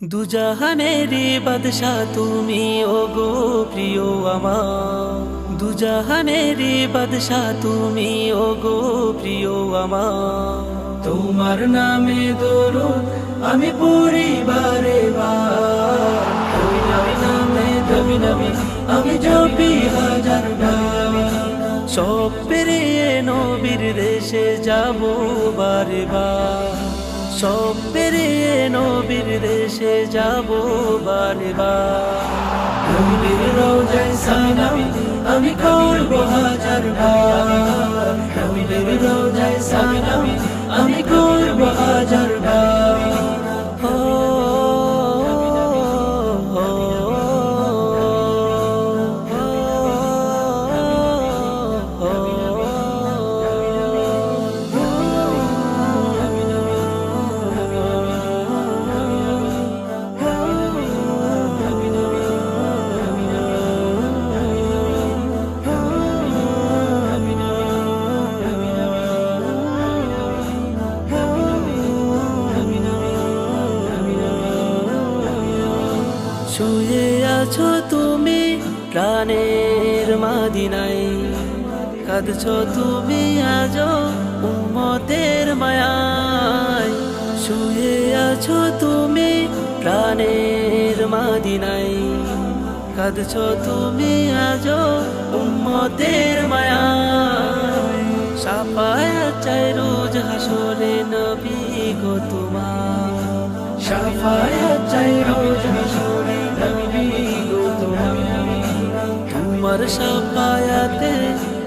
দুজাহানেরই বাদশা তুমি ও গো প্রিয় আমার। দুজাহানেরই বাদশা তুমি ও গো প্রিয় আমার। তোমার নামে দরুদ আমি পরিবারে নামে নবী আমি জপি হাজার সব পেরিয়ে নবীর দেশে যাব বারে বার। সব পেরিয়ে নবীর দেশে যাব বারবার নবীর রোজায় সালাম আমি করব হাজার বার নবীর রোজায় সালাম আমি করব হাজার শুয়ে আছো তুমি প্রাণের মাদিনাই কাঁদছ তুমি আজ উম্মতের মায়ায়। শুয়ে আছো তুমি প্রাণের মাদিনাই কাঁদছ তুমি আজ উম্মতের মায়ায়। সাফায়াত চাই রোজ হাসরে নবী গো তোমার। সাফায়াত চাই রোজ হাসরে গো তোমার সাফায়াতে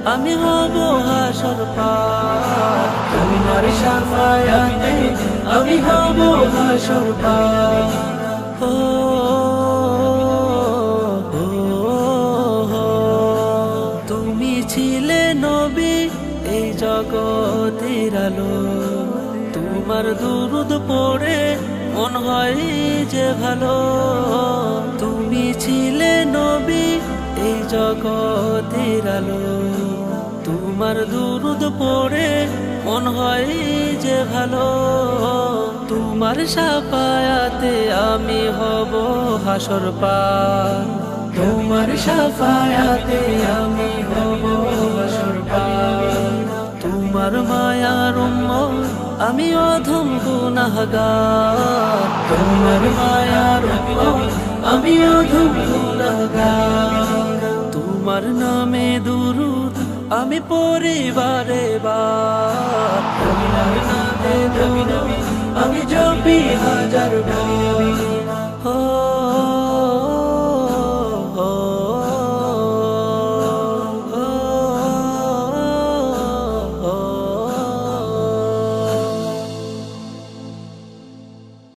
আমি হব হাসর পার তোমার সাফায়াতে আমি হব হাসর পার ও, তুমি ছিলে নবী এই জগতের আলো। তোমার দুরুদ পড়ে মন হয় যে ভালো, তুমি ছিলে নবী এই জগতের আলো। তোমার দুরুদ পড়ে মন হয় যে ভালো, তোমার সাফায়াতে আমি হব হাসর পার। তোমার সাফায়াতে আমি হব হাসর পার। তোমার মায়ার আমি অধম গুনাহগার। তোমার মায়ার আমি তোমার নামে দুরুদ আমি পরিবারে দুরুদ আমি জপি হাজার বার।